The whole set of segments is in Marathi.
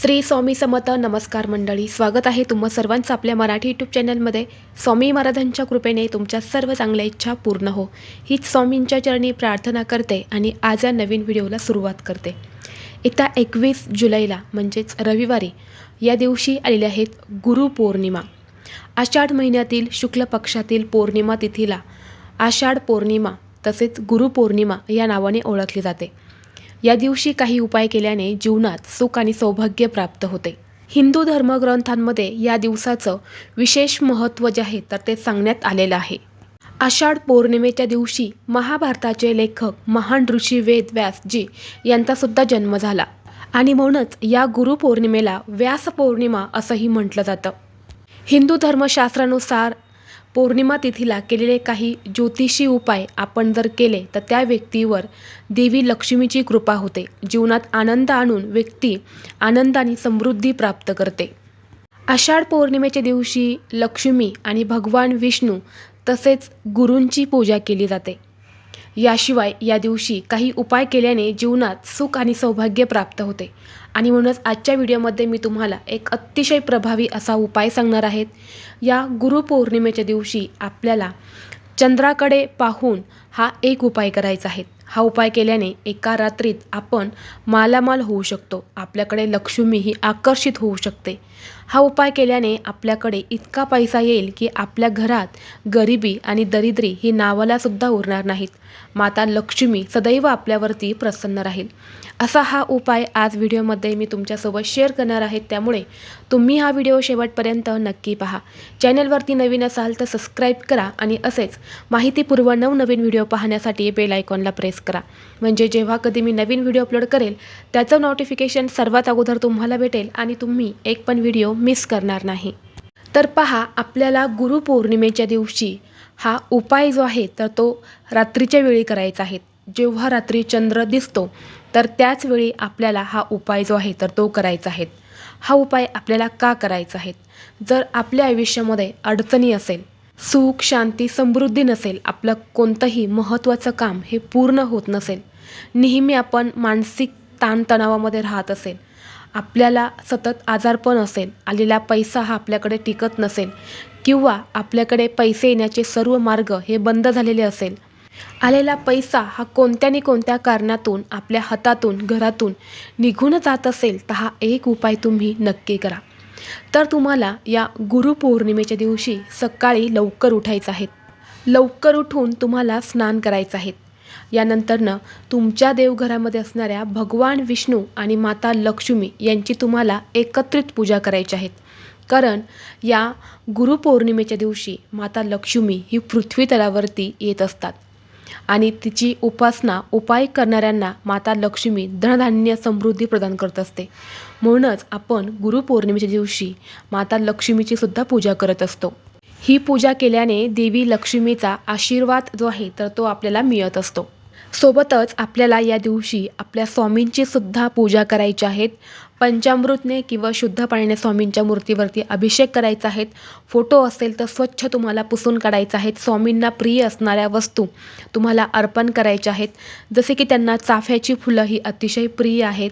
श्री स्वामी समत नमस्कार मंडळी स्वागत आहे तुम्हा सर्वांचं आपल्या मराठी यूट्यूब चॅनलमध्ये स्वामी महाराजांच्या कृपेने तुमच्या सर्व चांगल्या इच्छा पूर्ण हो. हीच स्वामींच्या चरणी प्रार्थना करते आणि आज या नवीन व्हिडिओला सुरुवात करते. येत्या एकवीस जुलैला म्हणजेच रविवारी या दिवशी आलेल्या आहेत गुरुपौर्णिमा आषाढ महिन्यातील शुक्ल पक्षातील पौर्णिमा तिथीला आषाढ पौर्णिमा तसेच गुरुपौर्णिमा या नावाने ओळखली जाते. या दिवशी काही उपाय केल्याने जीवनात सुख आणि सौभाग्य प्राप्त होते. हिंदू धर्मग्रंथांमध्ये या दिवसाचं विशेष महत्त्व जे आहे तर ते सांगण्यात आलेलं आहे. आषाढ पौर्णिमेच्या दिवशी महाभारताचे लेखक महान ऋषी वेद व्यासजी यांचासुद्धा जन्म झाला. आणि म्हणूनच या गुरुपौर्णिमेला व्यास पौर्णिमा असंही म्हटलं जातं. हिंदू धर्मशास्त्रानुसार पौर्णिमा तिथीला केलेले काही ज्योतिषी उपाय आपण जर केले तर त्या व्यक्तीवर देवी लक्ष्मीची कृपा होते. जीवनात आनंद आणून व्यक्ती आनंदाने समृद्धी प्राप्त करते. आषाढ पौर्णिमेच्या दिवशी लक्ष्मी आणि भगवान विष्णू तसेच गुरूंची पूजा केली जाते. याशिवाय या दिवशी काही उपाय केल्याने जीवनात सुख आणि सौभाग्य प्राप्त होते. आणि म्हणूनच आजच्या व्हिडिओमध्ये मी तुम्हाला एक अतिशय प्रभावी असा उपाय सांगणार आहेत या गुरुपौर्णिमेच्या दिवशी आपल्याला चंद्राकडे पाहून हा एक उपाय करायचा आहे. हा उपाय केल्याने एका रात्रीत आपण मालामाल होऊ शकतो. आपल्याकडे लक्ष्मी ही आकर्षित होऊ शकते. हा उपाय केल्याने आपल्याकडे इतका पैसा येईल की आपल्या घरात गरिबी आणि दरिद्री ही नावालासुद्धा उरणार नाहीत. माता लक्ष्मी सदैव आपल्यावरती प्रसन्न राहील. असा हा उपाय आज व्हिडिओमध्ये मी तुमच्यासोबत शेअर करणार आहे. त्यामुळे तुम्ही हा व्हिडिओ शेवटपर्यंत नक्की पहा. चॅनलवरती नवीन असाल तर सबस्क्राईब करा आणि असेच माहितीपूर्व नवनवीन व्हिडिओ पाहण्यासाठी बेल आयकॉनला प्रेस करा. म्हणजे जेव्हा कधी मी नवीन व्हिडिओ अपलोड करेल त्याचं नोटिफिकेशन सर्वात अगोदर तुम्हाला भेटेल आणि तुम्ही एक पण व्हिडिओ मिस करणार नाही. तर पहा आपल्याला गुरुपौर्णिमेच्या दिवशी हा उपाय जो आहे तर तो रात्रीच्या वेळी करायचा आहे. जेव्हा रात्री चंद्र दिसतो तर त्याच वेळी आपल्याला हा उपाय जो आहे तर तो करायचा आहे. हा उपाय आपल्याला का करायचा आहे? जर आपल्या आयुष्यामध्ये अडचणी असेल सुख शांती समृद्धी नसेल आपलं कोणतंही महत्त्वाचं काम हे पूर्ण होत नसेल. नेहमी आपण मानसिक ताणतणावामध्ये राहत असेल. आपल्याला सतत आजारपण असेल आलेला पैसा हा आपल्याकडे टिकत नसेल किंवा आपल्याकडे पैसे येण्याचे सर्व मार्ग हे बंद झालेले असेल. आलेला पैसा हा कोणत्या कोणत्या कारणातून आपल्या हातातून घरातून निघून जात असेल तर हा एक उपाय तुम्ही नक्की करा. तर तुम्हाला या गुरुपौर्णिमेच्या दिवशी सकाळी लवकर उठायचं आहे. लवकर उठून तुम्हाला स्नान करायचं आहे. यानंतरनं तुमच्या देवघरामध्ये असणाऱ्या भगवान विष्णू आणि माता लक्ष्मी यांची तुम्हाला एकत्रित पूजा करायची आहेत कारण या गुरुपौर्णिमेच्या दिवशी माता लक्ष्मी ही पृथ्वी तलावरती येत असतात. आणि तिची उपासना उपाय करणाऱ्यांना माता लक्ष्मी धनधान्य समृद्धी प्रदान करत असते. म्हणूनच आपण गुरुपौर्णिमेच्या दिवशी माता लक्ष्मीची सुद्धा पूजा करत असतो. ही पूजा केल्याने देवी लक्ष्मीचा आशीर्वाद जो आहे तर तो आपल्याला मिळत असतो. सोबतच आपल्याला या दिवशी आपल्या स्वामींची सुद्धा पूजा करायची आहेत. पंचामृतने किंवा शुद्ध पाण्याने स्वामींच्या मूर्तीवरती अभिषेक करायचा आहेत फोटो असेल तर स्वच्छ तुम्हाला पुसून काढायचा आहेत स्वामींना प्रिय असणाऱ्या वस्तू तुम्हाला अर्पण करायच्या आहेत. जसे की त्यांना चाफ्याची फुलं ही अतिशय प्रिय आहेत.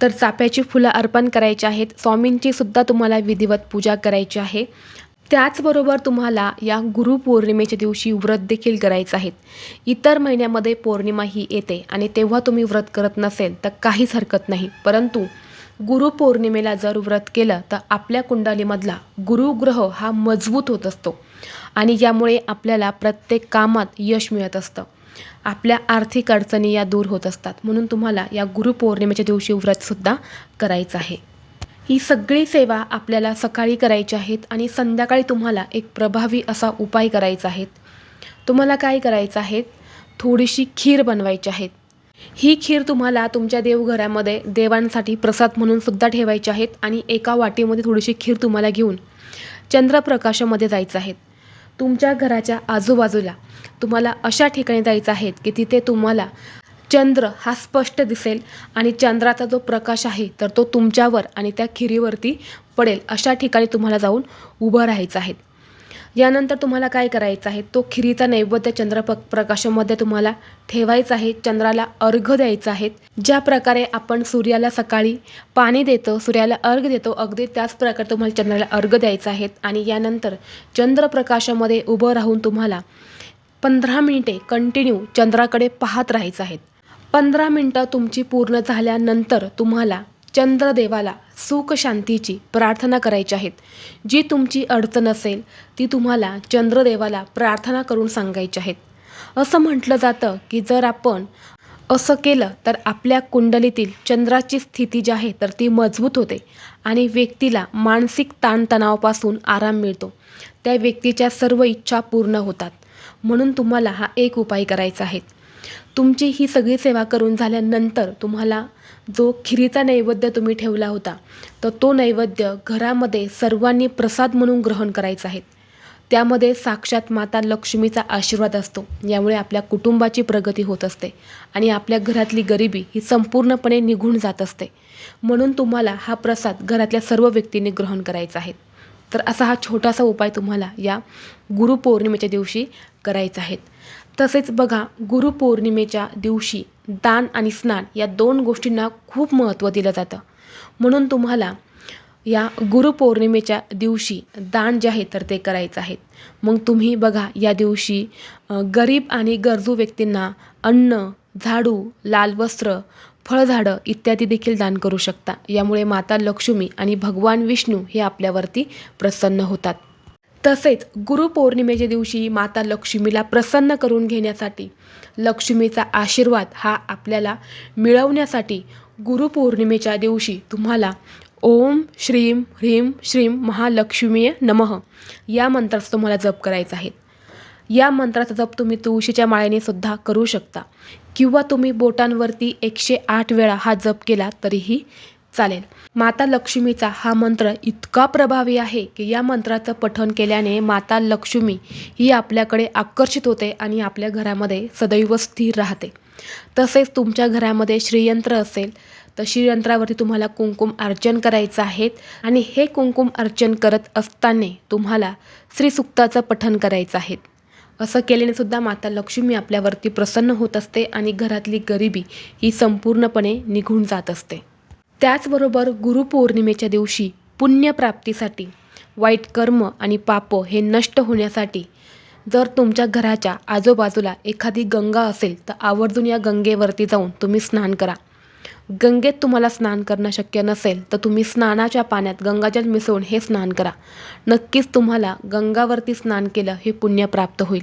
तर चाफ्याची फुलं अर्पण करायची आहेत. स्वामींची सुद्धा तुम्हाला विधिवत पूजा करायची आहे. त्याचबरोबर तुम्हाला या गुरुपौर्णिमेच्या दिवशी व्रत देखील करायचं आहेत इतर महिन्यामध्ये पौर्णिमा ही येते आणि तेव्हा तुम्ही व्रत करत नसेल तर काहीच हरकत नाही. परंतु गुरुपौर्णिमेला जर व्रत केलं तर आपल्या कुंडलीमधला गुरुग्रह हा मजबूत होत असतो आणि यामुळे आपल्याला प्रत्येक कामात यश मिळत असतं. आपल्या आर्थिक अडचणी या दूर होत असतात. म्हणून तुम्हाला या गुरुपौर्णिमेच्या दिवशी व्रतसुद्धा करायचं आहे. ही सगळी सेवा आपल्याला सकाळी करायची आहेत आणि संध्याकाळी तुम्हाला एक प्रभावी असा उपाय करायचा आहे. तुम्हाला काय करायचं आहे? थोडीशी खीर बनवायची आहेत ही खीर तुम्हाला तुमच्या देवघरामध्ये देवांसाठी प्रसाद म्हणून सुद्धा ठेवायची आहेत आणि एका वाटीमध्ये थोडीशी खीर तुम्हाला घेऊन चंद्रप्रकाशामध्ये जायचं आहे. तुमच्या घराच्या आजूबाजूला तुम्हाला अशा ठिकाणी जायचं आहे की तिथे तुम्हाला चंद्र हा स्पष्ट दिसेल आणि चंद्राचा जो प्रकाश आहे तर तो तुमच्यावर आणि त्या खिरीवरती पडेल. अशा ठिकाणी तुम्हाला जाऊन उभं राहायचं आहे. यानंतर तुम्हाला काय करायचं आहे? तो खिरीचा नैवेद्य चंद्र प्रकाशामध्ये तुम्हाला ठेवायचा आहे. चंद्राला अर्घ द्यायचा आहे. ज्या प्रकारे आपण सूर्याला सकाळी पाणी देतो सूर्याला अर्घ देतो अगदी त्याच प्रकारे तुम्हाला चंद्राला अर्घ द्यायचा आहे. आणि यानंतर चंद्रप्रकाशामध्ये उभं राहून तुम्हाला पंधरा मिनिटे कंटिन्यू चंद्राकडे पाहत राहायचं आहे. पंधरा मिनटं तुमची पूर्ण झाल्यानंतर तुम्हाला चंद्रदेवाला सुख शांतीची प्रार्थना करायची आहेत. जी तुमची अडचण असेल ती तुम्हाला चंद्रदेवाला प्रार्थना करून सांगायची आहेत. असं म्हटलं जातं की जर आपण असं केलं तर आपल्या कुंडलीतील चंद्राची स्थिती जी आहे तर ती मजबूत होते आणि व्यक्तीला मानसिक ताणतणावापासून आराम मिळतो. त्या व्यक्तीच्या सर्व इच्छा पूर्ण होतात. म्हणून तुम्हाला हा एक उपाय करायचा आहे. तुमची ही सगळी सेवा करून झाल्यानंतर तुम्हाला जो खिरीचा नैवेद्य तुम्ही ठेवला होता तर तो नैवेद्य घरामध्ये सर्वांनी प्रसाद म्हणून ग्रहण करायचा आहे. त्यामध्ये साक्षात माता लक्ष्मीचा आशीर्वाद असतो. यामुळे आपल्या कुटुंबाची प्रगती होत असते आणि आपल्या घरातली गरिबी ही संपूर्णपणे निघून जात असते. म्हणून तुम्हाला हा प्रसाद घरातल्या सर्व व्यक्तींनी ग्रहण करायचा आहे. तर असा हा छोटासा उपाय तुम्हाला या गुरुपौर्णिमेच्या दिवशी करायचा आहे. तसेच बघा गुरुपौर्णिमेच्या दिवशी दान आणि स्नान या दोन गोष्टींना खूप महत्त्व दिलं जातं. म्हणून तुम्हाला या गुरुपौर्णिमेच्या दिवशी दान जे आहे तर ते करायचं आहे. मग तुम्ही बघा या दिवशी गरीब आणि गरजू व्यक्तींना अन्न झाडू लाल वस्त्र फळझाडं इत्यादी देखील दान करू शकता. यामुळे माता लक्ष्मी आणि भगवान विष्णू हे आपल्यावरती प्रसन्न होतात. तसेच गुरुपौर्णिमेच्या दिवशी माता लक्ष्मीला प्रसन्न करून घेण्यासाठी लक्ष्मीचा आशीर्वाद हा आपल्याला मिळवण्यासाठी गुरुपौर्णिमेच्या दिवशी तुम्हाला ओम श्रीम ह्रीम श्रीम महालक्ष्मीय नमः या मंत्राचा तुम्हाला जप करायचा आहे. या मंत्राचा जप तुम्ही तुळशीच्या माळेने सुद्धा करू शकता. किंवा तुम्ही बोटांवरती एकशे आठ वेळा हा जप केला तरीही चालेल. माता लक्ष्मीचा हा मंत्र इतका प्रभावी आहे की या मंत्राचं पठण केल्याने माता लक्ष्मी ही आपल्याकडे आकर्षित होते आणि आपल्या घरामध्ये सदैव स्थिर राहते. तसेच तुमच्या घरामध्ये श्रीयंत्र असेल तर श्रीयंत्रावरती तुम्हाला कुंकुम अर्चन करायचं आहे आणि हे कुंकुम अर्चन करत असताना तुम्हाला श्रीसुक्ताचं पठण करायचं आहे. असं केल्याने सुद्धा माता लक्ष्मी आपल्यावरती प्रसन्न होत असते आणि घरातली गरिबी ही संपूर्णपणे निघून जात असते. त्याचबरोबर गुरुपौर्णिमेच्या दिवशी पुण्यप्राप्तीसाठी वाईट कर्म आणि पाप हे नष्ट होण्यासाठी जर तुमच्या घराच्या आजूबाजूला एखादी गंगा असेल तर आवर्जून या गंगेवरती जाऊन तुम्ही स्नान करा. गंगेत तुम्हाला स्नान करणं शक्य नसेल तर तुम्ही स्नानाच्या पाण्यात गंगाजल मिसळून हे स्नान करा. नक्कीच तुम्हाला गंगावरती स्नान केलं हे पुण्य प्राप्त होईल.